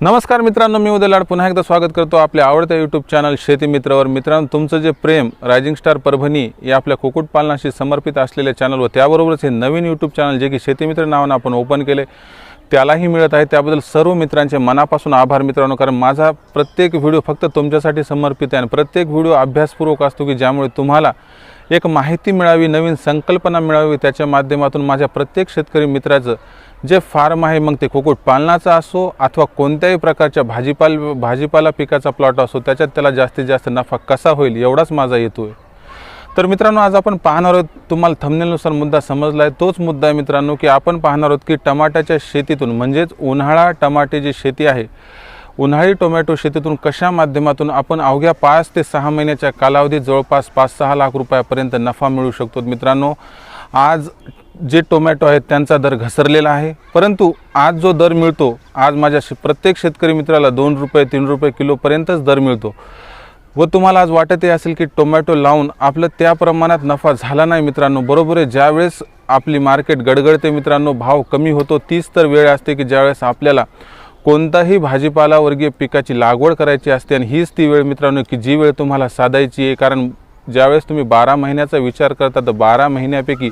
नमस्कार मित्रांनो मी उदय लाड पुन्हा एकदा स्वागत करतो आपल्या आवडत्या यूट्यूब चॅनल शेती मित्रावर. मित्रांनो तुमचं जे प्रेम रायझिंग स्टार परभणी या आपल्या कुक्कुटपालनाशी समर्पित असलेल्या चॅनल व त्याबरोबरच हे नवीन यूट्यूब चॅनल जे की शेतीमित्र नावानं आपण ओपन केले त्यालाही मिळत आहे. त्याबद्दल सर्व मित्रांचे मनापासून आभार मित्रांनो कारण माझा प्रत्येक व्हिडिओ फक्त तुमच्यासाठी समर्पित आहे आणि प्रत्येक व्हिडिओ अभ्यासपूर्वक असतो की ज्यामुळे तुम्हाला एक माहिती मिळावी नवीन संकल्पना मिळावी त्याच्या माध्यमातून माझ्या प्रत्येक शेतकरी मित्राचं जे फार्म आहे मग ते कुक्कुटपालनाचा असो अथवा कोणत्याही प्रकारच्या भाजीपाल भाजीपाला पिकाचा प्लॉट असो त्याच्यात त्याला जास्तीत जास्त नफा कसा होईल एवढाच माझा हेतू आहे. तर मित्रांनो आज आपण पाहणार आहोत तुम्हाला थमनेलनुसार मुद्दा समजला आहे तोच मुद्दा आहे मित्रांनो की आपण पाहणार आहोत की टमाट्याच्या शेतीतून म्हणजेच उन्हाळा टमाटे जी शेती आहे उन्हाळी टोमॅटो शेतीतून कशा माध्यमातून आपण अवघ्या पाच ते सहा महिन्याच्या कालावधीत जवळपास पाच सहा लाख रुपयापर्यंत नफा मिळू शकतो? मित्रांनो आज जे टोमॅटो आहेत त्यांचा दर घसरलेला आहे. परंतु आज जो दर मिळतो आज माझ्या प्रत्येक शेतकरी मित्राला दोन रुपये तीन रुपये किलोपर्यंतच दर मिळतो. व तुम्हाला आज वाटतही असेल की टोमॅटो लावून आपलं त्या प्रमाणात नफा झाला नाही मित्रांनो. बरोबर आहे ज्यावेळेस आपली मार्केट गडगडते मित्रांनो भाव कमी होतो तीच तर वेळ असते की ज्यावेळेस आपल्याला कोणताही भाजीपाला वर्गीय पिकाची लागवड करायची असते आणि हीच ती वेळ मित्रांनो की जी वेळ तुम्हाला साधायची आहे. कारण ज्यावेळेस तुम्ही बारा महिन्याचा विचार करता तर बारा महिन्यापैकी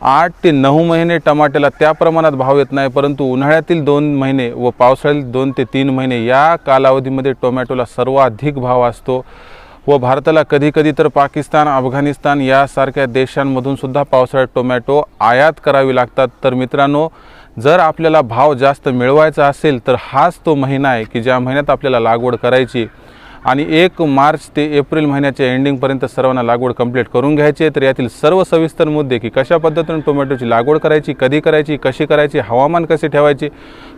आठ ते नऊ महिने टमाट्याला त्या प्रमाणात भाव येत नाही. परंतु उन्हाळ्यातील दोन महिने व पावसाळ्यातील दोन ते तीन महिने या कालावधीमध्ये टोमॅटोला सर्वाधिक भाव असतो. व भारताला कधीकधी तर पाकिस्तान अफगाणिस्तान यासारख्या देशांमधून सुद्धा पावसाळ्यात टोमॅटो आयात करावी लागतात. तर मित्रांनो जर आपल्याला भाव जास्त मिळवायचा असेल तर हाच तो महिना आहे की ज्या महिन्यात आपल्याला लागवड करायची आणि एक मार्च ते एप्रिल महिन्याच्या एंडिंगपर्यंत सर्वांना लागवड कंप्लीट करून घ्यायची आहे. तर यातील सर्व सविस्तर मुद्दे की कशा पद्धतीने टोमॅटोची लागवड करायची कधी करायची कशी करायची हवामान कसे ठेवायचे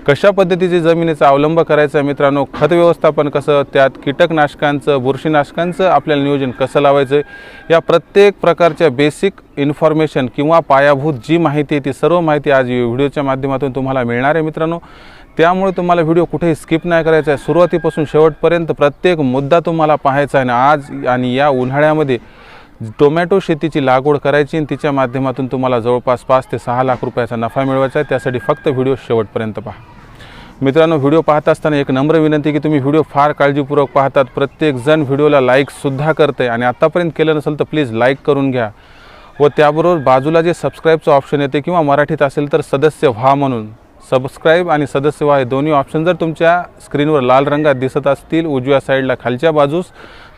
कशा पद्धतीची जमिनीचा अवलंब करायचा मित्रांनो खत व्यवस्थापन कसं त्यात कीटकनाशकांचं बुरशीनाशकांचं आपल्याला नियोजन कसं लावायचं या प्रत्येक प्रकारच्या बेसिक इन्फॉर्मेशन किंवा पायाभूत जी माहिती आहे ती सर्व माहिती आज व्हिडिओच्या माध्यमातून तुम्हाला मिळणार आहे मित्रांनो. त्यामुळे तुम्हाला व्हिडिओ कुठेही स्किप नाही करायचा आहे. सुरुवातीपासून शेवटपर्यंत प्रत्येक मुद्दा तुम्हाला पाहायचा आहे. आणि आज आणि या उन्हाळ्यामध्ये टोमॅटो शेतीची लागवड करायची आणि तिच्या माध्यमातून तुम्हाला जवळपास पाच ते सहा लाख रुपयाचा नफा मिळवायचा आहे. त्यासाठी फक्त व्हिडिओ शेवटपर्यंत पहा. मित्रांनो व्हिडिओ पाहत असताना एक नम्र विनंती की तुम्ही व्हिडिओ फार काळजीपूर्वक पाहतात. प्रत्येकजण व्हिडिओला लाईकसुद्धा करते आणि आत्तापर्यंत केलं नसेल तर प्लीज लाईक करून घ्या. व त्याबरोबर बाजूला जे सबस्क्राईबचं ऑप्शन येते किंवा मराठीत असेल तर सदस्य व्हा म्हणून. सबस्क्राईब आणि सदस्य व्हा हे दोन्ही ऑप्शन जर तुमच्या स्क्रीनवर लाल रंगात दिसत असतील उजव्या साईडला खालच्या बाजूस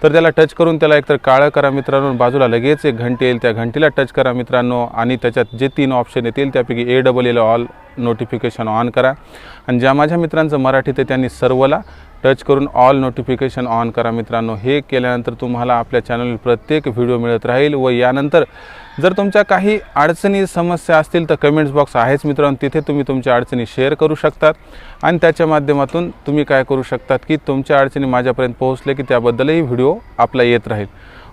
तर त्याला टच करून त्याला एकतर काळं करा मित्रांनो. बाजूला लगेच एक घंटी येईल. त्या घंटीला टच करा मित्रांनो. आणि त्याच्यात जे तीन ऑप्शन येतील त्यापैकी A double L all notification on करा. आणि ज्या माझ्या मित्रांचं मराठीत आहे त्यांनी सर्वला टच करून ऑल नोटिफिकेशन ऑन करा मित्रांनो. हे केल्यानंतर तुम्हाला आपल्या चॅनलवर प्रत्येक व्हिडिओ मिळत राहील व यानंतर जर तुमच्या काही अडचणी समस्या असतील तर कमेंट्स बॉक्स आहेच मित्रांनो. तिथे तुम्ही तुमच्या अडचणी शेअर करू शकतात. आणि त्याच्या माध्यमातून तुम्ही काय करू शकतात की तुमच्या अडचणी माझ्यापर्यंत पोहोचले की त्याबद्दलही व्हिडिओ आपला येत राहील.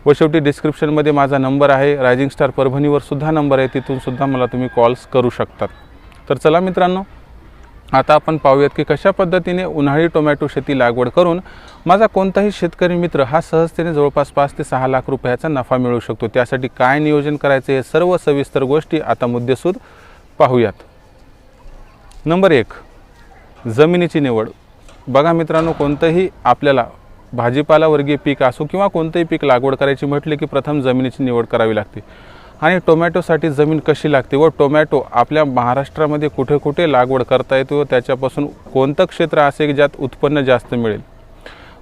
व शेवटी डिस्क्रिप्शनमध्ये माझा नंबर आहे. रायझिंग स्टार परभणीवर सुद्धा नंबर आहे. तिथून सुद्धा मला तुम्ही कॉल्स करू शकतात. तर चला मित्रांनो आता आपण पाहूयात की कशा पद्धतीने उन्हाळी टोमॅटो शेती लागवड करून माझा कोणताही शेतकरी मित्र हा सहजतेने जवळपास पाच ते सहा लाख रुपयाचा नफा मिळू शकतो. त्यासाठी काय नियोजन करायचे हे सर्व सविस्तर गोष्टी आता मुद्देसूद पाहूयात. नंबर एक जमिनीची निवड. बघा मित्रांनो कोणतंही आपल्याला भाजीपाला वर्गीय पीक असो किंवा कोणतंही पीक लागवड करायची म्हटले की प्रथम जमिनीची निवड करावी लागते. आणि टोमॅटोसाठी जमीन कशी लागते व टोमॅटो आपल्या महाराष्ट्रामध्ये कुठे कुठे लागवड करता येते व त्याच्यापासून कोणतं क्षेत्र असे की ज्यात उत्पन्न जास्त मिळेल?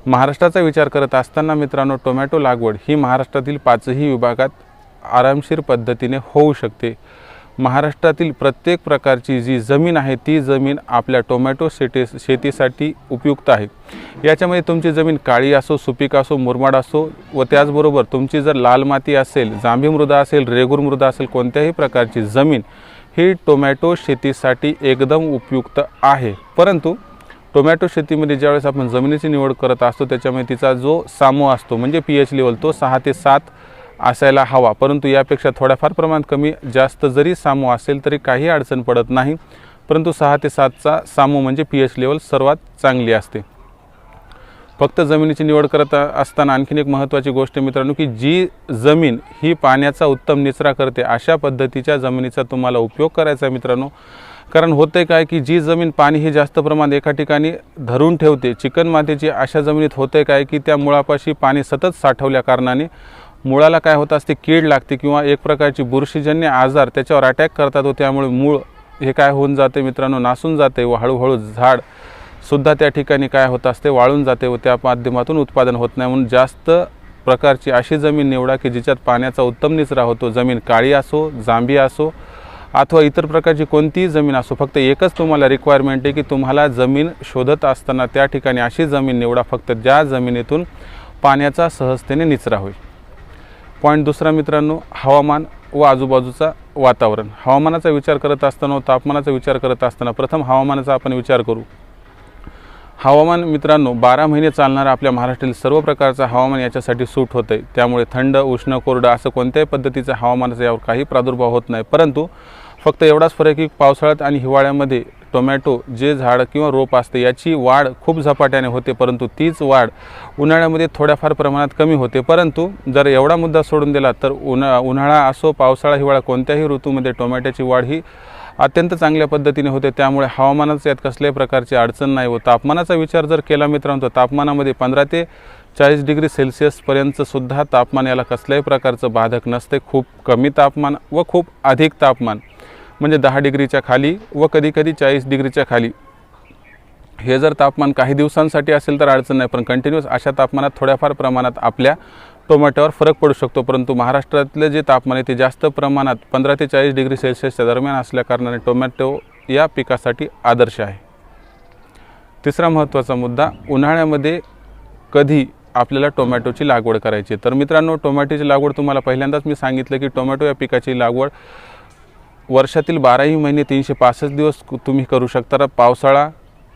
महाराष्ट्राचा विचार करत असताना मित्रांनो टोमॅटो लागवड ही महाराष्ट्रातील पाचही विभागात आरामशीर पद्धतीने होऊ शकते. महाराष्ट्रातील प्रत्येक प्रकारची जी जमीन आहे ती जमीन आपल्या टोमॅटो शेती शेतीसाठी उपयुक्त आहे. याच्यामध्ये तुमची जमीन काळी असो सुपीक असो मुरमाड असो व त्याचबरोबर तुमची जर लाल माती असेल जांभी मृदा असेल रेगूर मृदा असेल कोणत्याही प्रकारची जमीन ही टोमॅटो शेतीसाठी एकदम उपयुक्त आहे. परंतु टोमॅटो शेतीमध्ये ज्यावेळेस आपण जमिनीची निवड करत असतो त्याच्यामध्ये तिचा जो सामो असतो म्हणजे पी एच लेवल तो सहा ते सात असायला हवा. परंतु यापेक्षा थोड्याफार प्रमाणात कमी जास्त जरी सामू असेल तरी काही अडचण पडत नाही. परंतु सहा ते सातचा सामू म्हणजे पी एच लेवल सर्वात चांगली असते. फक्त जमिनीची निवड करत असताना आणखीन एक महत्त्वाची गोष्ट मित्रांनो की जी जमीन ही पाण्याचा उत्तम निचरा करते अशा पद्धतीच्या जमिनीचा तुम्हाला उपयोग करायचा आहे मित्रांनो. कारण होते काय की जी जमीन पाणी हे जास्त प्रमाणात एका ठिकाणी धरून ठेवते चिकन मातीची अशा जमिनीत होते काय की त्या मुळापाशी पाणी सतत साठवल्या कारणाने मुळाला काय होत असते कीड लागते किंवा एक प्रकारची बुरशीजन्य आजार त्याच्यावर अटॅक करतात व त्यामुळे मूळ हे काय होऊन जाते मित्रांनो नासून जाते व हळूहळू झाड सुद्धा त्या ठिकाणी काय होत असते वाळून जाते व त्या माध्यमातून उत्पादन होत नाही. म्हणून जास्त प्रकारची अशी जमीन निवडा की जिच्यात पाण्याचा उत्तम निचरा होतो. जमीन काळी असो जांभी असो अथवा इतर प्रकारची कोणतीही जमीन असो फक्त एकच तुम्हाला रिक्वायरमेंट आहे की तुम्हाला जमीन शोधत असताना त्या ठिकाणी अशी जमीन निवडा. फक्त ज्या जमिनीतून पाण्याचा सहजतेने निचरा होईल. पॉईंट दुसरा मित्रांनो हवामान व आजूबाजूचा वातावरण. हवामानाचा विचार करत असताना तापमानाचा विचार करत असताना प्रथम हवामानाचा आपण विचार करू. हवामान मित्रांनो बारा महिने चालणारा आपल्या महाराष्ट्रातील सर्व प्रकारचं हवामान याच्यासाठी सूट होतं आहे त्यामुळे थंड उष्ण कोरडं असं कोणत्याही पद्धतीचं हवामानाचा यावर काही प्रादुर्भाव होत नाही. परंतु फक्त एवढाच फरक की पावसाळ्यात आणि हिवाळ्यामध्ये टोमॅटो जे झाड किंवा रोप असते याची वाढ खूप झपाट्याने होते परंतु तीच वाढ उन्हाळ्यामध्ये थोड्याफार प्रमाणात कमी होते. परंतु जर एवढा मुद्दा सोडून दिला तर उन्हा उन्हाळा असो पावसाळा हिवाळा कोणत्याही ऋतूमध्ये टोमॅटोची वाढ ही अत्यंत चांगल्या पद्धतीने होते. त्यामुळे हवामानाचं यात कसल्याही प्रकारची अडचण नाही व तापमानाचा विचार जर केला मित्रांनो तर तापमानामध्ये पंधरा ते चाळीस डिग्री सेल्सिअसपर्यंत सुद्धा तापमान याला कसल्याही प्रकारचं बाधक नसते. खूप कमी तापमान व खूप अधिक तापमान. म्हणजे दहा डिग्रीच्या खाली व कधीकधी चाळीस डिग्रीच्या खाली. हे जर तापमान काही दिवसांसाठी असेल तर अडचण नाही पण कंटिन्युअस अशा तापमानात थोड्याफार प्रमाणात आपल्या टोमॅटोवर फरक पडू शकतो. परंतु महाराष्ट्रातले जे तापमान आहे ते जास्त प्रमाणात पंधरा ते चाळीस डिग्री सेल्सिअसच्या दरम्यान असल्याकारणाने टोमॅटो या पिकासाठी आदर्श आहे. तिसरा महत्त्वाचा मुद्दा उन्हाळ्यामध्ये कधी आपल्याला टोमॅटोची लागवड करायची आहे. तर मित्रांनो टोमॅटोची लागवड तुम्हाला पहिल्यांदाच मी सांगितलं की टोमॅटो या पिकाची लागवड वर्षातील बाराही महिने तीनशे पासष्ट दिवस तुम्ही करू शकता. पावसाळा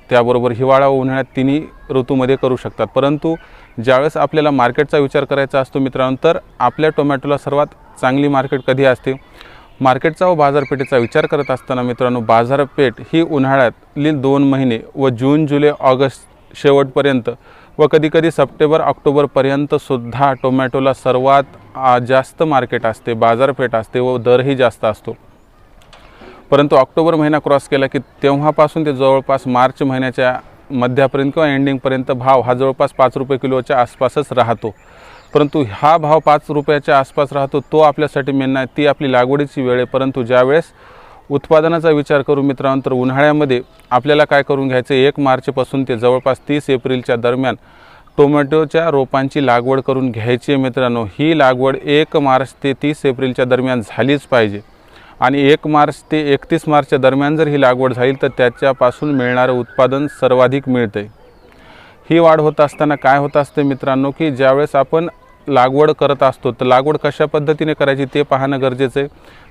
त्याबरोबर हिवाळा व उन्हाळ्यात तिन्ही ऋतूमध्ये करू शकतात. परंतु ज्यावेळेस आपल्याला मार्केटचा विचार करायचा असतो मित्रांनो तर आपल्या टोमॅटोला सर्वात चांगली मार्केट कधी असते? मार्केटचा व बाजारपेठेचा विचार करत असताना मित्रांनो बाजारपेठ ही उन्हाळ्यातली दोन महिने व जून जुलै ऑगस्ट शेवटपर्यंत व कधीकधी सप्टेंबर ऑक्टोबरपर्यंत सुद्धा टोमॅटोला सर्वात जास्त मार्केट असते बाजारपेठ असते व दरही जास्त असतो. परंतु ऑक्टोबर महिना क्रॉस केला की तेव्हापासून ते जवळपास मार्च महिन्याच्या मध्यापर्यंत किंवा एंडिंगपर्यंत भाव हा जवळपास पाच रुपये किलोच्या आसपासच राहतो. परंतु हा भाव पाच रुपयाच्या आसपास राहतो तो आपल्यासाठी मेन नाही ती आपली लागवडीची वेळ आहे. परंतु ज्यावेळेस उत्पादनाचा विचार करू मित्रांनो तर उन्हाळ्यामध्ये आपल्याला काय करून घ्यायचं? एक मार्चपासून ते जवळपास तीस एप्रिलच्या दरम्यान टोमॅटोच्या रोपांची लागवड करून घ्यायची आहे मित्रांनो. ही लागवड एक मार्च ते तीस एप्रिलच्या दरम्यान झालीच पाहिजे. आणि एक मार्च ते एकतीस मार्चच्या दरम्यान जर ही लागवड झाली तर त्याच्यापासून मिळणारं उत्पादन सर्वाधिक मिळतं आहे ही वाढ होत असताना काय होत असते मित्रांनो की ज्यावेळेस आपण लागवड करत असतो तर लागवड कशा पद्धतीने करायची ते पाहणं गरजेचं आहे.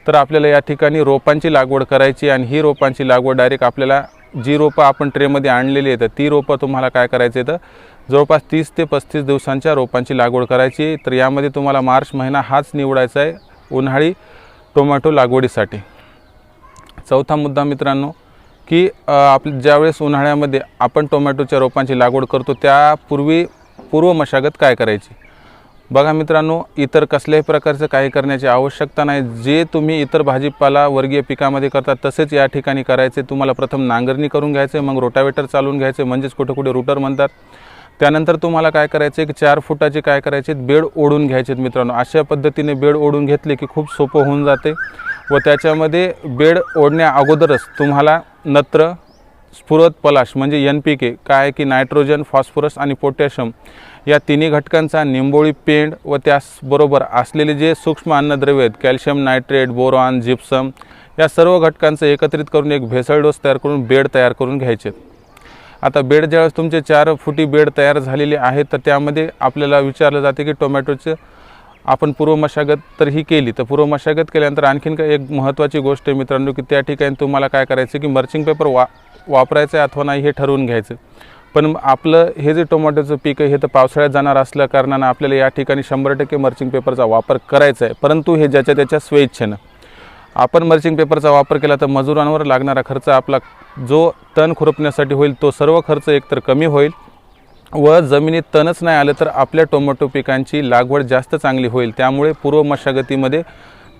तर आपल्याला या ठिकाणी रोपांची लागवड करायची आणि ही रोपांची लागवड डायरेक्ट आपल्याला जी रोपं आपण ट्रेमध्ये आणलेली आहेत ती रोपं तुम्हाला काय करायचे तर जवळपास तीस ते पस्तीस दिवसांच्या रोपांची लागवड करायची तर यामध्ये तुम्हाला मार्च महिना हाच निवडायचा आहे. उन्हाळी टोमॅटो लागवडीसाठी. चौथा मुद्दा मित्रांनो की आप ज्यावेळेस उन्हाळ्यामध्ये आपण टोमॅटोच्या रोपांची लागवड करतो त्यापूर्वी पूर्व मशागत काय करायची? बघा मित्रांनो इतर कसल्याही प्रकारचं काही करण्याची आवश्यकता नाही. जे तुम्ही इतर भाजीपाला वर्गीय पिकामध्ये करतात तसेच या ठिकाणी करायचे. तुम्हाला प्रथम नांगरणी करून घ्यायचे मग रोटावेटर चालवून घ्यायचे म्हणजेच कुठे कुठे रुटर म्हणतात. त्यानंतर तुम्हाला काय करायचं एक चार फुटाचे काय करायचे बेड ओढून घ्यायचे मित्रांनो. अशा पद्धतीने बेड ओढून घेतले की खूप सोपं होऊन जाते. व त्याच्यामध्ये बेड ओढण्या अगोदरच तुम्हाला नत्र स्फुरत पलाश म्हणजे एन पी के काय आहे की नायट्रोजन फॉस्फरस आणि पोटॅशियम या तिन्ही घटकांचा निंबोळी पेंड व त्याचबरोबर असलेले जे सूक्ष्म अन्नद्रव्य आहेत कॅल्शियम नायट्रेट बोरॉन जिप्सम या सर्व घटकांचं एकत्रित करून एक भेसळ डोस तयार करून बेड तयार करून घ्यायचे आता बेड ज्यावेळेस तुमचे चार फुटी बेड तयार झालेले आहेत तर त्यामध्ये आपल्याला विचारलं जाते की टोमॅटोचं आपण पूर्व मशागत तर ही केली. तर पूर्व मशागत केल्यानंतर आणखीन काय एक महत्त्वाची गोष्ट आहे मित्रांनो की त्या ठिकाणी तुम्हाला काय करायचं की मर्चिंग पेपर वा वापरायचं आहे अथवा नाही हे ठरवून घ्यायचं. पण आपलं हे जे टोमॅटोचं पीक आहे हे तर पावसाळ्यात जाणार असल्या कारणानं आपल्याला या ठिकाणी शंभर टक्के मर्चिंग पेपरचा वापर करायचा आहे. परंतु हे ज्याच्या त्याच्या स्वेच्छेनं. आपण मर्चिंग पेपरचा वापर केला तर मजुरांवर लागणारा खर्च आपला जो तण खुरपण्यासाठी होईल तो सर्व खर्च एकतर कमी होईल व जमिनीत तणच नाही आलं तर आपल्या टोमॅटो पिकांची लागवड जास्त चांगली होईल. त्यामुळे पूर्व मशागतीमध्ये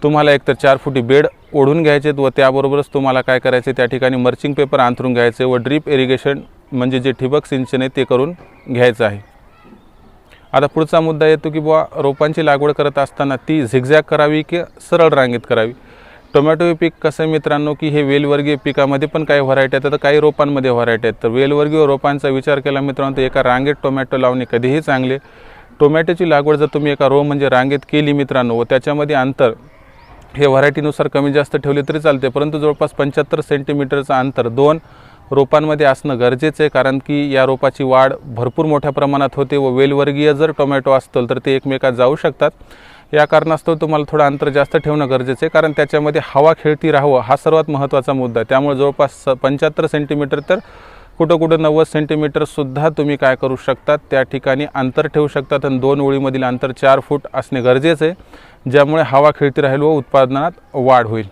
तुम्हाला एकतर चार फुटी बेड ओढून घ्यायचे व त्याबरोबरच तुम्हाला काय करायचे त्या ठिकाणी मर्चिंग पेपर अंथरून घ्यायचे व ड्रीप इरिगेशन म्हणजे जे ठिबक सिंचन आहे ते करून घ्यायचं आहे. आता पुढचा मुद्दा येतो की बुवा रोपांची लागवड करत असताना ती झिगझॅग करावी की सरळ रांगेत करावी? टोमॅटो हे पीक कसं आहे मित्रांनो की हे वेलवर्गीय पिकामध्ये पण काही व्हरायटी आहेत तर काही रोपांमध्ये व्हरायटी आहेत. तर वेलवर्गीय रोपांचा विचार केला मित्रांनो तर एका रांगेत टोमॅटो लावणे कधीही चांगले. टोमॅटोची लागवड जर तुम्ही एका रो म्हणजे रांगेत केली मित्रांनो व त्याच्यामध्ये अंतर हे व्हरायटीनुसार कमी जास्त ठेवले तरी चालते परंतु जवळपास पंच्याहत्तर सेंटीमीटरचं अंतर दोन रोपांमध्ये असणं गरजेचं आहे कारण की या रोपाची वाढ भरपूर मोठ्या प्रमाणात होते व वेलवर्गीय जर टोमॅटो असतील तर ते एकमेकात जाऊ शकतात. या कारणास्तव तुम्हाला थोडं अंतर जास्त ठेवणं गरजेचं आहे कारण त्याच्यामध्ये हवा खेळती राहावं हा सर्वात महत्त्वाचा मुद्दा आहे. त्यामुळे जवळपास पंच्याहत्तर सेंटीमीटर तर कुठं कुठं नव्वद सेंटीमीटरसुद्धा तुम्ही काय करू शकतात त्या ठिकाणी अंतर ठेवू शकतात आणि दोन ओळीमधील अंतर चार फूट असणे गरजेचं आहे ज्यामुळे हवा खेळती राहील व उत्पादनात वाढ होईल.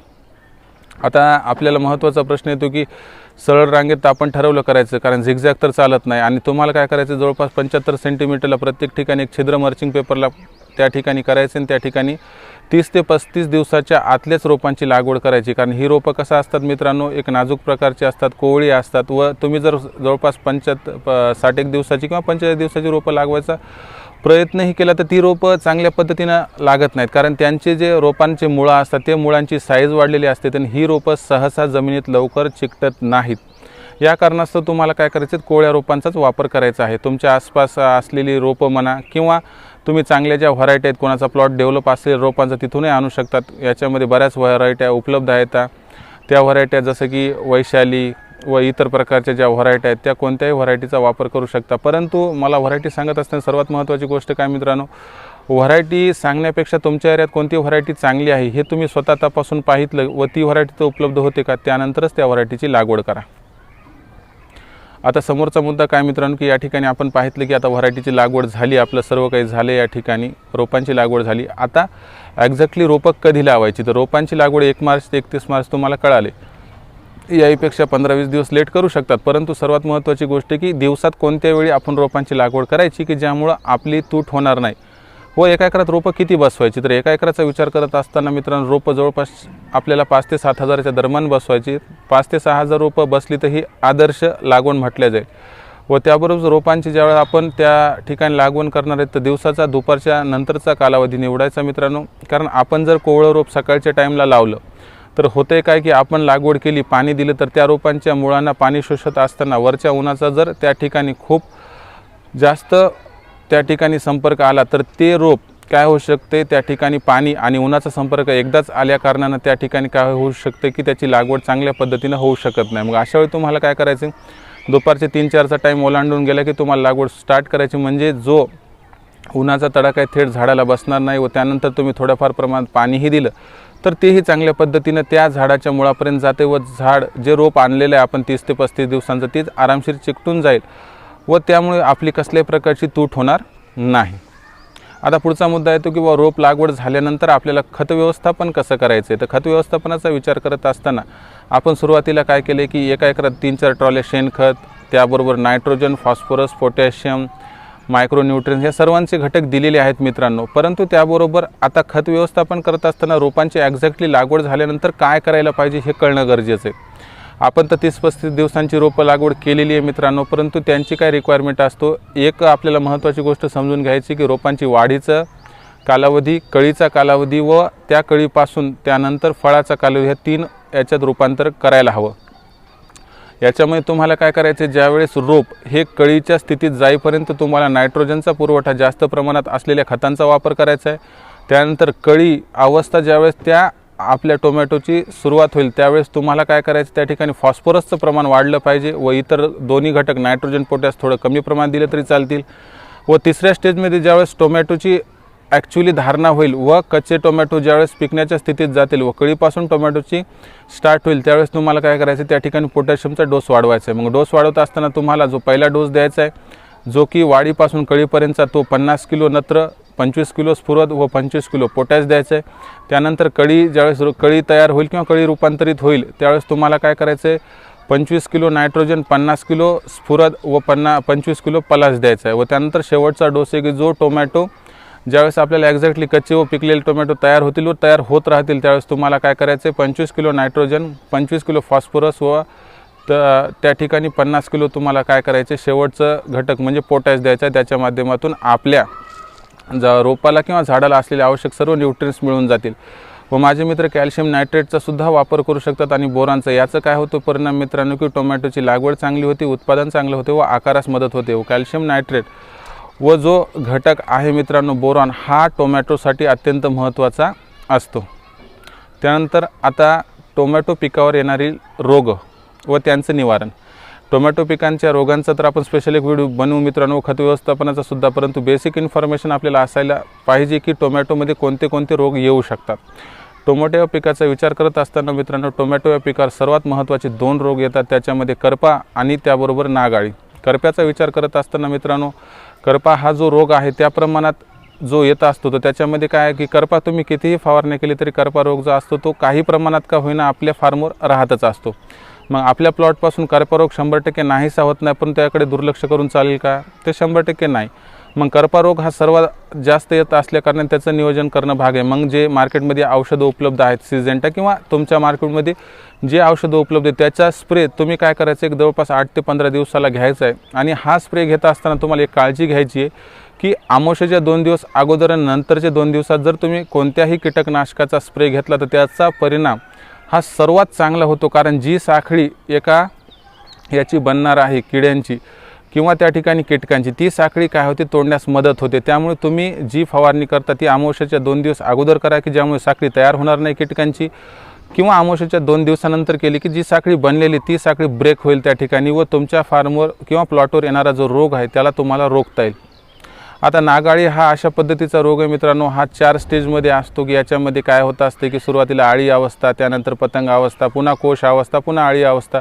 आता आपल्याला महत्त्वाचा प्रश्न येतो की सरळ रांगेत आपण ठरवलं करायचं कारण झिगझॅग तर चालत नाही. आणि तुम्हाला काय करायचं? जवळपास पंच्याहत्तर सेंटीमीटरला प्रत्येक ठिकाणी एक छिद्र मर्चिंग पेपरला त्या ठिकाणी करायचं आणि त्या ठिकाणी तीस ते पस्तीस दिवसाच्या आतल्याच रोपांची लागवड करायची. कारण ही रोपं कसं असतात मित्रांनो? एक नाजूक प्रकारची असतात कोवळी असतात. व तुम्ही जर जवळपास पंच्याहत्तर प साठ एक दिवसाची किंवा पंचेचाळीस दिवसाची रोपं लागवायचा प्रयत्नही केला तर ती रोपं चांगल्या पद्धतीनं लागत नाहीत. कारण त्यांचे जे रोपांचे मुळं असतात ते मुळांची साईज वाढलेली असते आणि ही रोपं सहसा जमिनीत लवकर चिकटत नाहीत. या कारणास्तव तुम्हाला काय करायचं कोळ्या रोपांचाच वापर करायचा आहे. तुमच्या आसपास असलेली रोपं म्हणा किंवा तुम्ही चांगल्या ज्या व्हरायटी आहेत कोणाचा प्लॉट डेव्हलप असलेल्या रोपांचा तिथूनही आणू शकतात. याच्यामध्ये बऱ्याच व्हरायट्या उपलब्ध आहेत. त्या व्हरायट्या जसं की वैशाली व इतर प्रकारच्या ज्या व्हरायटी आहेत त्या कोणत्याही व्हरायटीचा वापर करू शकता. परंतु मला व्हरायटी सांगत असताना सर्वात महत्त्वाची गोष्ट काय मित्रांनो? व्हरायटी सांगण्यापेक्षा तुमच्या एरियात कोणती व्हरायटी चांगली आहे हे तुम्ही स्वतः तपासून पाहितलं व ती व्हरायटी तर उपलब्ध होते का? त्यानंतरच त्या व्हरायटीची लागवड करा. आता समोरचा मुद्दा काय मित्रांनो की या ठिकाणी आपण पाहितलं की आता व्हरायटीची लागवड झाली आपलं सर्व काही झाले या ठिकाणी रोपांची लागवड झाली. आता एक्झॅक्टली रोपं कधी लावायची? तर रोपांची लागवड एक मार्च ते एकतीस मार्च तुम्हाला कळाले. याहीपेक्षा पंधरा वीस दिवस लेट करू शकतात. परंतु सर्वात महत्त्वाची गोष्ट की दिवसात कोणत्या वेळी आपण रोपांची लागवड करायची की ज्यामुळं आपली तूट होणार नाही? व एका एकरात रोपं किती बसवायची? तर एका एकराचा विचार करत असताना मित्रांनो रोपं जवळपास आपल्याला पाच ते सात हजाराच्या दरम्यान बसवायची. पाच ते सहा हजार रोपं बसली तर ही आदर्श लागवण म्हटल्या जाईल. व त्याबरोबर रोपांची ज्यावेळेस आपण त्या ठिकाणी लागवण करणार आहेत तर दिवसाचा दुपारच्या नंतरचा कालावधी निवडायचा मित्रांनो. कारण आपण जर कोवळं रोप सकाळच्या टाईमला लावलं तर होते काय की आपण लागवड केली पाणी दिलं तर त्या रोपांच्या मुळांना पाणी शोषत असताना वरच्या उन्हाचा जर त्या ठिकाणी खूप जास्त त्या ठिकाणी संपर्क आला तर ते रोप काय होऊ शकते? त्या ठिकाणी पाणी आणि उन्हाचा संपर्क एकदाच आल्या कारणानं त्या ठिकाणी काय होऊ शकते की त्याची लागवड चांगल्या पद्धतीनं होऊ शकत नाही. मग अशा वेळी तुम्हाला काय करायचं? दुपारचे तीन चारचा टाईम ओलांडून गेला की तुम्हाला लागवड स्टार्ट करायची म्हणजे जो उन्हाचा तडाखा थेट झाडाला बसणार नाही व त्यानंतर तुम्ही थोड्याफार प्रमाणात पाणीही दिलं तर तेही चांगल्या पद्धतीनं त्या झाडाच्या मुळापर्यंत जाते व झाड जे रोप आणलेलं आहे आपण तीस ते पस्तीस दिवसांचं तेच आरामशीर चिकटून जाईल व त्यामुळे आपली कसल्याही प्रकारची तूट होणार नाही. आता पुढचा मुद्दा येतो की बा रोप लागवड झाल्यानंतर आपल्याला खत व्यवस्थापन कसं करायचं आहे? तर खत व्यवस्थापनाचा विचार करत असताना आपण सुरुवातीला काय केले की एका एकरात तीन चार ट्रॉले शेणखत त्याबरोबर नायट्रोजन फॉस्फरस पोटॅशियम मायक्रोन्यूट्रियन्स या सर्वांचे घटक दिलेले आहेत मित्रांनो. परंतु त्याबरोबर आता खत व्यवस्थापन करत असताना रोपांची एक्झॅक्टली लागवड झाल्यानंतर काय करायला पाहिजे हे कळणं गरजेचं आहे. आपण तर तीस पस्तीस दिवसांची रोपं लागवड केलेली आहे मित्रांनो परंतु त्यांची काय रिक्वायरमेंट असतो? एक आपल्याला महत्त्वाची गोष्ट समजून घ्यायची की रोपांची वाढीचं कालावधी कळीचा कालावधी व त्या कळीपासून त्यानंतर फळाचा कालावधी ह्या तीन याच्यात रूपांतर करायला हवं. याच्यामुळे तुम्हाला काय करायचं आहे ज्यावेळेस रोप हे कळीच्या स्थितीत जाईपर्यंत तुम्हाला नायट्रोजनचा पुरवठा जास्त प्रमाणात असलेल्या खतांचा वापर करायचा आहे त्यानंतर कळी अवस्था ज्यावेळेस त्या आपल्या टोमॅटोची सुरुवात होईल त्यावेळेस तुम्हाला काय करायचं त्या ठिकाणी फॉस्फरसचं प्रमाण वाढलं पाहिजे व इतर दोन्ही घटक नायट्रोजन पोटॅश थोडं कमी प्रमाणात दिलं तरी चालतील. व तिसऱ्या स्टेजमध्ये ज्यावेळेस टोमॅटोची ॲक्च्युली धारणा होईल. व कच्चे टोमॅटो ज्यावेळेस पिकण्याच्या स्थितीत जातील व कळीपासून टोमॅटोची स्टार्ट होईल त्यावेळेस तुम्हाला काय करायचं त्या ठिकाणी पोटॅशियमचा डोस वाढवायचा आहे मग डोस वाढवत असताना तुम्हाला जो पहिला डोस द्यायचा आहे जो की वाढीपासून कळीपर्यंतचा तो पन्नास किलो नत्र पंचवीस किलो स्फुरद व पंचवीस किलो पोटॅश द्यायचं आहे त्यानंतर कळी ज्यावेळेस कळी तयार होईल किंवा कळी रूपांतरित होईल त्यावेळेस तुम्हाला काय करायचं आहे पंचवीस किलो नायट्रोजन पन्नास किलो स्फुरद व पन्ना पंचवीस किलो पलाश द्यायचा आहे व त्यानंतर शेवटचा डोस आहे की जो टोमॅटो ज्यावेळेस आपल्याला एक्झॅक्टली कच्चे व पिकलेले टोमॅटो तयार होतील व तयार होत राहतील त्यावेळेस तुम्हाला काय करायचं आहे पंचवीस किलो नायट्रोजन पंचवीस किलो फॉस्फरस व तर त्या ठिकाणी पन्नास किलो तुम्हाला काय करायचे शेवटचं घटक म्हणजे पोटॅश द्यायचं आहे. त्याच्या माध्यमातून आपल्या जा रोपाला किंवा झाडाला असलेले आवश्यक सर्व न्यूट्रियन्स मिळून जातील. व माझे मित्र कॅल्शियम नायट्रेटचा सुद्धा वापर करू शकतात आणि बोरांचा. याचं काय होतं परिणाम मित्रांनो? की टोमॅटोची लागवड चांगली होती उत्पादन चांगलं होते व आकारास मदत होते व कॅल्शियम नायट्रेट व जो घटक आहे मित्रांनो बोरॉन हा टोमॅटोसाठी अत्यंत महत्त्वाचा असतो. त्यानंतर आता टोमॅटो पिकावर येणारी रोग व त्यांचं निवारण. टोमॅटो पिकांच्या रोगांचा तर आपण स्पेशल एक व्हिडिओ बनवू मित्रांनो खत व्यवस्थापनाचा सुद्धा परंतु बेसिक इन्फॉर्मेशन आपल्याला असायला पाहिजे की टोमॅटोमध्ये कोणते कोणते रोग येऊ शकतात. टोमॅटो या पिकाचा विचार करत असताना मित्रांनो टोमॅटो या पिकावर सर्वात महत्त्वाचे दोन रोग येतात त्याच्यामध्ये करपा आणि त्याबरोबर नागाळी. करप्याचा विचार करत असताना मित्रांनो करपा हा जो रोग आहे त्या प्रमाणात जो येत असतो तर त्याच्यामध्ये काय आहे की करपा तुम्ही कितीही फवारणी केली तरी करपा रोग जो असतो तो काही प्रमाणात का होईना आपल्या फार्मवर राहतच असतो. मग आपल्या प्लॉटपासून कर्करोग शंभर टक्के नाहीसा होत नाही पण त्याकडे दुर्लक्ष करून चालेल का? ते शंभर टक्के नाही. मग कर्पारोग हा सर्वात जास्त येत असल्याकारणाने त्याचं नियोजन करणं भाग आहे. मग जे मार्केटमध्ये औषधं उपलब्ध आहेत सिजेंटा किंवा तुमच्या मार्केटमध्ये जे औषधं उपलब्ध आहेत त्याचा स्प्रे तुम्ही काय करायचं? एक जवळपास आठ ते पंधरा दिवसाला घ्यायचा आहे. आणि हा स्प्रे घेत असताना तुम्हाला एक काळजी घ्यायची आहे की आमोशाच्या दोन दिवस अगोदर आणि नंतरच्या दोन दिवसात जर तुम्ही कोणत्याही कीटकनाशकाचा स्प्रे घेतला तर त्याचा परिणाम हा सर्वात चांगला होतो. कारण जी साखळी एका याची बनणार आहे किड्यांची किंवा त्या ठिकाणी कीटकांची. ती साखळी काय होते? तोडण्यास मदत होते. त्यामुळे तुम्ही जी फवारणी करता ती आमोशाच्या दोन दिवस अगोदर करा की ज्यामुळे साखळी तयार होणार नाही कीटकांची. किंवा आमोशाच्या दोन दिवसानंतर केली की जी साखळी बनलेली ती साखळी ब्रेक होईल त्या ठिकाणी व तुमच्या फार्मवर किंवा प्लॉटवर येणारा जो रोग आहे त्याला तुम्हाला रोखता येईल. आता नागाळी हा अशा पद्धतीचा रोग आहे मित्रांनो. हा चार स्टेजमध्ये असतो की याच्यामध्ये काय होत असते की सुरुवातीला आळी अवस्था त्यानंतर पतंग अवस्था पुन्हा कोश अवस्था पुन्हा आळी अवस्था.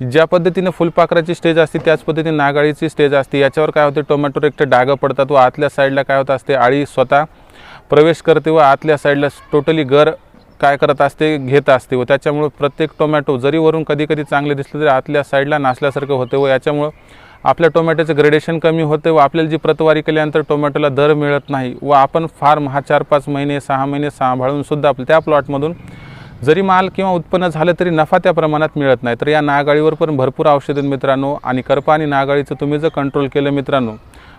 ज्या पद्धतीने फुलपाखराची स्टेज असते त्याच पद्धतीने नागाळीची स्टेज असते. याच्यावर काय होते टोमॅटो एकटे डागं पडतात व आतल्या साईडला काय होत असते आळी स्वतः प्रवेश करते व आतल्या साईडला टोटली गर काय करत असते घेत असते व त्याच्यामुळं प्रत्येक टोमॅटो जरी वरून कधी कधी चांगले दिसले तरी आतल्या साईडला नासल्यासारखं होते व याच्यामुळं आपल्या टोमॅटोचं ग्रेडेशन कमी होते व आपल्याला जी प्रतवारी केल्यानंतर टोमॅटोला दर मिळत नाही व आपण फार्म हा चार पाच महिने सहा महिने सांभाळूनसुद्धा आपल्या त्या प्लॉटमधून जरी माल किंवा उत्पन्न झालं तरी नफा त्या प्रमाणात मिळत नाही. तर या नागाळीवर पण भरपूर औषधं मित्रांनो. आणि करपा आणि नागाळीचं तुम्ही जर कंट्रोल केलं मित्रांनो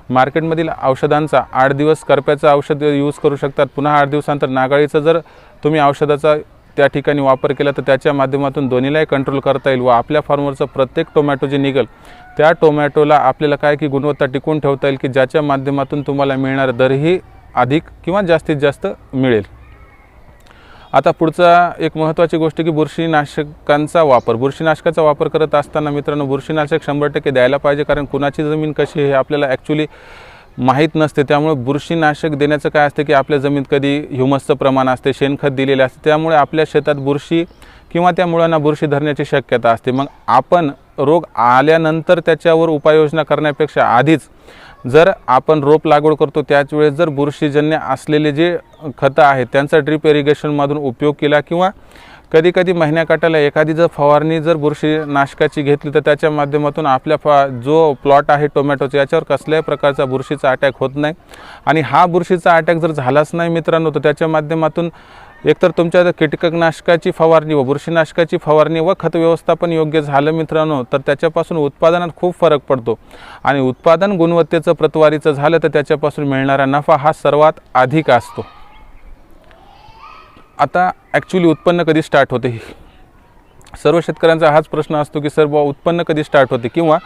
मार्केटमधील औषधांचा आठ दिवस करप्याचं औषध यूज करू शकतात. पुन्हा आठ दिवसानंतर नागाळीचं जर तुम्ही औषधाचा त्या ठिकाणी वापर केला तर त्याच्या माध्यमातून दोन्हीलाही कंट्रोल करता येईल व आपल्या फॉर्मवरचं प्रत्येक टोमॅटो जे निघेल त्या टोमॅटोला आपल्याला काय की गुणवत्ता टिकून ठेवता येईल की ज्याच्या माध्यमातून तुम्हाला मिळणारा दरही अधिक किंवा जास्तीत जास्त मिळेल. आता पुढचा एक महत्त्वाची गोष्ट की बुरशीनाशकांचा वापर. बुरशीनाशकाचा वापर करत असताना मित्रांनो बुरशीनाशक शंभर टक्के द्यायला पाहिजे कारण कुणाची जमीन कशी आहे हे आपल्याला ॲक्च्युली माहीत नसते. त्यामुळे बुरशीनाशक देण्याचं काय असतं की आपल्या जमीन कधी ह्युमसचं प्रमाण असते शेणखत दिलेले असते. त्यामुळे आपल्या शेतात बुरशी किंवा त्या मुळांना बुरशी धरण्याची शक्यता असते. मग आपण रोग आल्यानंतर त्याच्यावर उपाययोजना करण्यापेक्षा आधीच जर आपण रोप लागवड करतो त्याच वेळेस जर बुरशीजन्य असलेले जे खतं आहेत त्यांचा ड्रीप इरिगेशनमधून उपयोग केला किंवा कधी कधी महिन्याकाठाला एखादी जर फवारणी जर बुरशीनाशकाची घेतली तर त्याच्या माध्यमातून आपल्या फा जो प्लॉट आहे टोमॅटोचा याच्यावर कसल्याही प्रकारचा बुरशीचा अटॅक होत नाही. आणि हा बुरशीचा अटॅक जर झालाच नाही मित्रांनो तर त्याच्या माध्यमातून एकतर तुमच्या कीटकनाशकाची फवारणी व बुरशीनाशकाची फवारणी व खत व्यवस्थापन योग्य झालं मित्रांनो तर त्याच्यापासून उत्पादनात खूप फरक पडतो. आणि उत्पादन गुणवत्तेचं प्रतवारीचं झालं तर त्याच्यापासून मिळणारा नफा हा सर्वात अधिक असतो. आता ॲक्च्युली उत्पन्न कधी स्टार्ट होते? सर्व शेतकऱ्यांचा हाच प्रश्न असतो की सर उत्पन्न कधी स्टार्ट होते? किंवा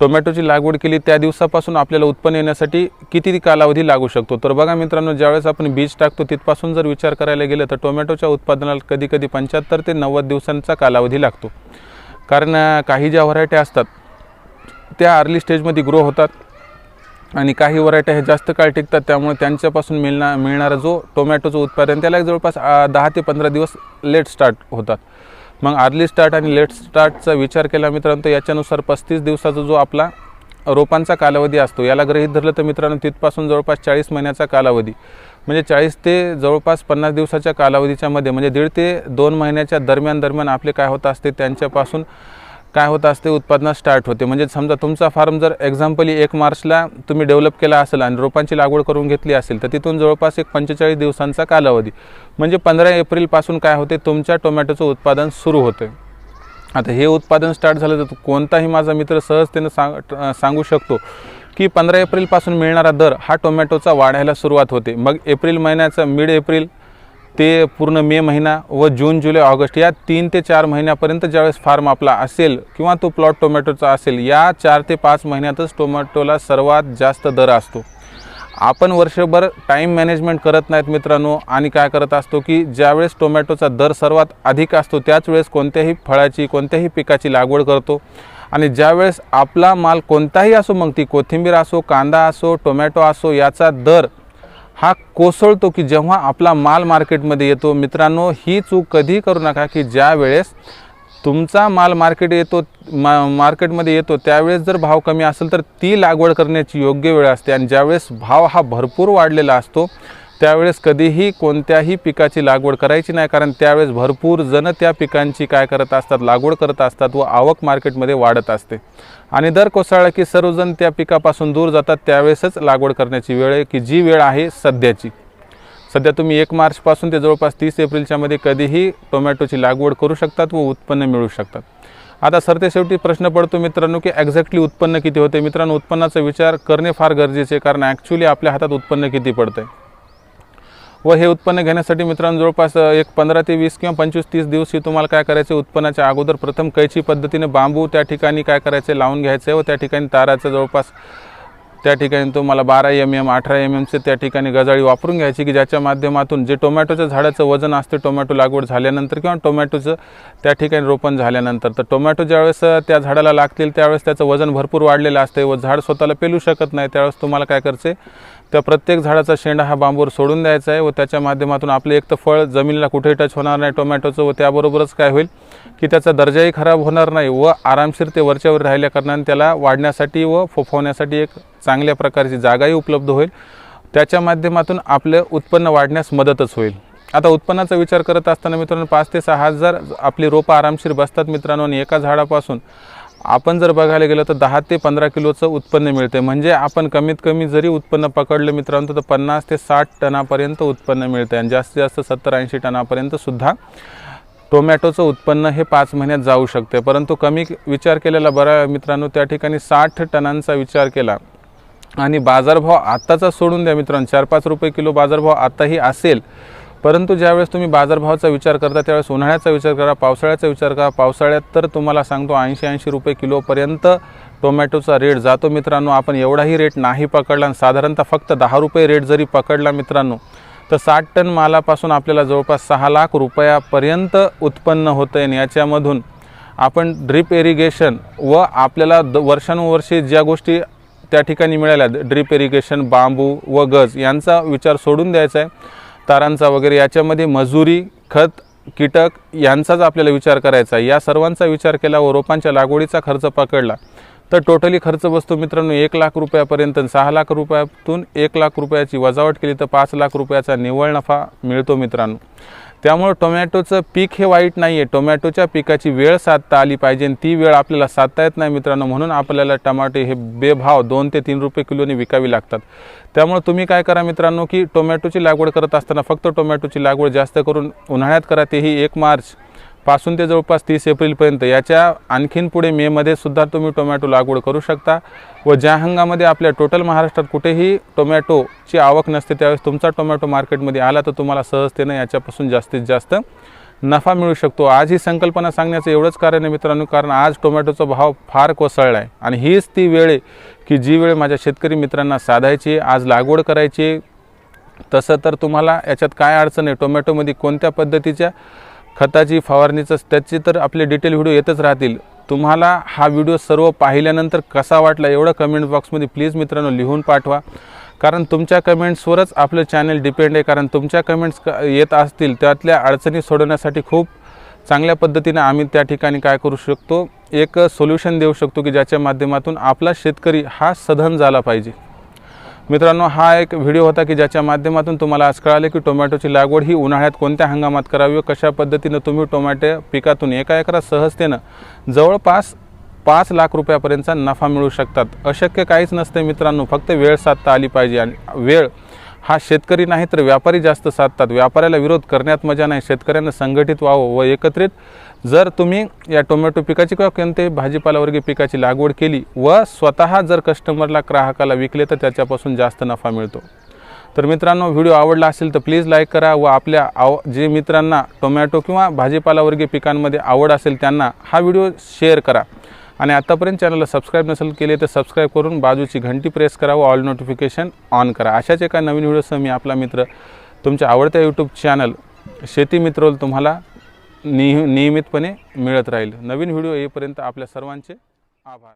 टोमॅटोची लागवड केली त्या दिवसापासून आपल्याला उत्पन्न येण्यासाठी किती कालावधी लागू शकतो? तर बघा मित्रांनो ज्यावेळेस आपण बीज टाकतो तिथपासून जर विचार करायला गेलं तर टोमॅटोच्या उत्पादनाला कधी कधी पंच्याहत्तर ते नव्वद दिवसांचा कालावधी लागतो. कारण काही ज्या व्हरायट्या असतात त्या अर्ली स्टेजमध्ये ग्रो होतात आणि काही व्हरायट्या हे जास्त काळ टिकतात त्यामुळे त्यांच्यापासून मिळणार मिळणारा जो टोमॅटोचं उत्पादन त्याला जवळपास दहा ते पंधरा दिवस लेट स्टार्ट होतात. मग अर्ली स्टार्ट आणि लेट स्टार्टचा विचार केला मित्रांनो तर याच्यानुसार पस्तीस दिवसाचा जो आपला रोपांचा कालावधी असतो याला गृहीत धरलं तर मित्रांनो तिथपासून जवळपास चाळीस महिन्याचा कालावधी. म्हणजे चाळीस ते जवळपास पन्नास दिवसाच्या कालावधीच्या मध्ये म्हणजे दीड ते दोन महिन्याच्या दरम्यान दरम्यान आपले काय होत असते त्यांच्यापासून काय होत असते उत्पादनात स्टार्ट होते. म्हणजे समजा तुमचा फार्म जर एक्झाम्पली एक मार्चला तुम्ही डेव्हलप केला असेल आणि रोपांची लागवड करून घेतली असेल तर तिथून जवळपास एक पंचेचाळीस दिवसांचा कालावधी. म्हणजे पंधरा एप्रिलपासून काय होते तुमच्या टोमॅटोचं उत्पादन सुरू होते. आता हे उत्पादन स्टार्ट झालं तर कोणताही माझा मित्र सहजतेनं सांग सांगू शकतो की पंधरा एप्रिलपासून मिळणारा दर हा टोमॅटोचा वाढायला सुरुवात होते. मग एप्रिल महिन्याचं मिड एप्रिल ते पूर्ण मे महिना व जून जुलै ऑगस्ट या तीन ते चार महिन्यापर्यंत ज्यावेळेस फार्म आपला असेल किंवा तो प्लॉट टोमॅटोचा असेल या चार ते पाच महिन्यातच टोमॅटोला सर्वात जास्त दर असतो. आपण वर्षभर टाईम मॅनेजमेंट करत नाहीत मित्रांनो आणि काय करत असतो की ज्यावेळेस टोमॅटोचा दर सर्वात अधिक असतो त्याच वेळेस कोणत्याही फळाची कोणत्याही पिकाची लागवड करतो. आणि ज्यावेळेस आपला माल कोणताही असो मग ती कोथिंबीर असो कांदा असो टोमॅटो असो याचा दर हा कोसळतो की जेव्हा आपला माल मार्केटमध्ये येतो मित्रांनो ही चूक कधी करू नका की ज्या वेळेस तुमचा माल मार्केट येतो मा मार्केटमध्ये येतो त्यावेळेस जर भाव कमी असेल तर ती लागवड करण्याची योग्य वेळ असते. आणि ज्यावेळेस भाव हा भरपूर वाढलेला असतो त्यावेळेस कधीही कोणत्याही पिकाची लागवड करायची नाही कारण त्यावेळेस भरपूर जण त्या पिकांची काय करत असतात लागवड करत असतात व आवक मार्केटमध्ये वाढत असते. आणि दर कोसळला की सर्वजण त्या पिकापासून दूर जातात त्यावेळेसच लागवड करण्याची वेळ आहे की जी वेळ आहे सध्याची. सध्या तुम्ही एक मार्चपासून ते जवळपास तीस एप्रिलच्यामध्ये कधीही टोमॅटोची लागवड करू शकतात व उत्पन्न मिळू शकतात. आता सरते शेवटी प्रश्न पडतो मित्रांनो की एक्झॅक्टली उत्पन्न किती होते? मित्रांनो उत्पन्नाचा विचार करणे फार गरजेचे आहे कारण ॲक्च्युली आपल्या हातात उत्पन्न किती पडतं आहे व हे उत्पन्न घेण्यासाठी मित्रांनो जवळपास एक पंधरा ते वीस किंवा पंचवीस तीस दिवस ही तुम्हाला काय करायचे? उत्पन्नाच्या अगोदर प्रथम कैची पद्धतीने बांबू त्या ठिकाणी काय करायचे? लावून घ्यायचे व त्या ठिकाणी ताराचं जवळपास त्या ठिकाणी तुम्हाला बारा एम एम अठरा एम एमचे त्या ठिकाणी गजाळी वापरून घ्यायची की ज्याच्या माध्यमातून जे टोमॅटोच्या झाडाचं वजन असते टोमॅटो लागवड झाल्यानंतर किंवा टोमॅटोचं त्या ठिकाणी रोपण झाल्यानंतर. तर टोमॅटो ज्यावेळेस त्या झाडाला लागतील त्यावेळेस त्याचं वजन भरपूर वाढलेलं असते. व झाड स्वतःला पेलू शकत नाही. त्यावेळेस तुम्हाला काय करायचे त्या प्रत्येक झाडाचा शेंडा हा बांबूवर सोडून द्यायचा आहे व त्याच्या माध्यमातून आपलं एक तर फळ जमिनीला कुठेही टच होणार नाही टोमॅटोचं व त्याबरोबरच काय होईल की त्याचा दर्जाही खराब होणार नाही व आरामशीर ते वरच्यावर राहिल्या कारणाने त्याला वाढण्यासाठी व फोफवण्यासाठी एक चांगल्या प्रकारची जागाही उपलब्ध होईल. त्याच्या माध्यमातून आपलं उत्पन्न वाढण्यास मदतच होईल. आता उत्पन्नाचा विचार करत असताना मित्रांनो पाच ते सहा हजार आपली रोपं आरामशीर बसतात मित्रांनो आणि एका झाडापासून आपण जर बघायला गेलं तर दहा ते पंधरा किलोचं उत्पन्न मिळते. म्हणजे आपण कमीत कमी जरी उत्पन्न पकडलं मित्रांनो तर पन्नास ते साठ टनापर्यंत उत्पन्न मिळते आणि जास्तीत जास्त सत्तर ऐंशी टनापर्यंतसुद्धा टोमॅटोचं उत्पन्न हे पाच महिन्यात जाऊ शकते. परंतु कमी विचार केलेला बरा मित्रांनो त्या ठिकाणी साठ टनांचा विचार केला आणि बाजारभाव आत्ताचा सोडून द्या मित्रांनो. चार पाच रुपये किलो बाजारभाव आत्ताही असेल. परंतु ज्यावेळेस तुम्ही बाजारभावाचा विचार करता त्यावेळेस उन्हाळ्याचा विचार करा पावसाळ्याचा विचार करा. पावसाळ्यात तर तुम्हाला सांगतो ऐंशी ऐंशी रुपये किलोपर्यंत टोमॅटोचा रेट जातो मित्रांनो. आपण एवढाही रेट नाही पकडला आणि साधारणतः फक्त दहा रुपये रेट जरी पकडला मित्रांनो तर साठ टन मालापासून आपल्याला जवळपास सहा लाख रुपयापर्यंत उत्पन्न होतं आहे आणि याच्यामधून आपण ड्रिप इरिगेशन व आपल्याला द वर्षानुवर्षी ज्या गोष्टी त्या ठिकाणी मिळाल्या. ड्रीप इरिगेशन बांबू व गज यांचा विचार सोडून द्यायचा आहे. तारांचा वगैरे याच्यामध्ये मजुरी खत कीटक यांचाच आपल्याला विचार करायचा आहे. या सर्वांचा विचार केला व रोपांच्या लागवडीचा खर्च पकडला. तर टोटली खर्च बसतो मित्रांनो एक लाख रुपयापर्यंत सहा लाख रुपयातून एक लाख रुपयाची वजावट केली तर पाच लाख रुपयाचा निव्वळ नफा मिळतो मित्रांनो. त्यामुळं टोमॅटोचं पीक हे वाईट नाही आहे टोमॅटोच्या पिकाची वेळ साधता आली पाहिजे आणि ती वेळ आपल्याला साधता येत नाही मित्रांनो. म्हणून आपल्याला टमाटे हे बेभाव दोन ते तीन रुपये किलोने विकावी लागतात. त्यामुळे तुम्ही काय करा मित्रांनो की टोमॅटोची लागवड करत असताना फक्त टोमॅटोची लागवड जास्त करून उन्हाळ्यात करा. तेही एक मार्च पासून ते जवळपास तीस एप्रिलपर्यंत. याच्या आणखीन पुढे मेमध्ये सुद्धा तुम्ही टोमॅटो लागवड करू शकता व ज्या हंगामध्ये आपल्या टोटल महाराष्ट्रात कुठेही टोमॅटोची आवक नसते त्यावेळेस तुमचा टोमॅटो मार्केटमध्ये आला तर तुम्हाला सहजतेनं याच्यापासून जास्तीत जास्त नफा मिळू शकतो. आज ही संकल्पना सांगण्याचं एवढंच कारण आहे मित्रांनो कारण आज टोमॅटोचा भाव फार कोसळला आहे आणि हीच ती वेळ आहे की जी वेळ माझ्या शेतकरी मित्रांना साधायची आज लागवड करायची आहे. तसं तर तुम्हाला याच्यात काय अडचण आहे? टोमॅटोमध्ये कोणत्या पद्धतीच्या खताची फवारणीचं त्याची तर आपले डिटेल व्हिडिओ येतच राहतील. तुम्हाला हा व्हिडिओ सर्व पाहिल्यानंतर कसा वाटला एवढं कमेंट बॉक्समध्ये प्लीज मित्रांनो लिहून पाठवा. कारण तुमच्या कमेंट्सवरच आपलं चॅनल डिपेंड आहे. कारण तुमच्या कमेंट्स क येत असतील त्यातल्या अडचणी सोडवण्यासाठी खूप चांगल्या पद्धतीने आम्ही त्या ठिकाणी काय करू शकतो. एक सोल्युशन देऊ शकतो की ज्याच्या माध्यमातून आपला शेतकरी हा सधन झाला पाहिजे. मित्रांनो हा एक व्हिडिओ होता की ज्याच्या माध्यमातून तुम्हाला आज कळाले की टोमॅटोची लागवड ही उन्हाळ्यात कोणत्या हंगामात करावी? व कशा पद्धतीनं तुम्ही टोमॅटो पिकातून एका एकरात सहजतेनं जवळपास पाच लाख रुपयापर्यंतचा नफा मिळू शकतात? अशक्य काहीच नसते मित्रांनो फक्त वेळ साधता आली पाहिजे आणि वेळ हा शेतकरी नाही तर व्यापारी जास्त साधतात. व्यापाऱ्याला विरोध करण्यात मजा नाही. शेतकऱ्यांना संघटित व्हावं व एकत्रित जर तुम्ही या टोमॅटो पिकाची किंवा कोणत्याही भाजीपालावर्गीय पिकाची लागवड केली व स्वतः जर कस्टमरला ग्राहकाला विकले तर त्याच्यापासून जास्त नफा मिळतो. तर मित्रांनो व्हिडिओ आवडला असेल तर प्लीज लाईक करा व आपल्या आव जे मित्रांना टोमॅटो किंवा भाजीपालावर्गीय पिकांमध्ये आवड असेल त्यांना हा व्हिडिओ शेअर करा. आणि आतापर्यंत चॅनलला सबस्क्राईब नसेल केले तर सबस्क्राईब करून बाजूची घंटी प्रेस करा व ऑल नोटिफिकेशन ऑन करा. अशाच एका नवीन व्हिडिओसह मी आपला मित्र तुमच्या आवडत्या यूट्यूब चॅनल शेती मित्रोल तुम्हाला निह नियमितपणे मिळत राहील. नवीन व्हिडिओ येईपर्यंत आपल्या सर्वांचे आभार.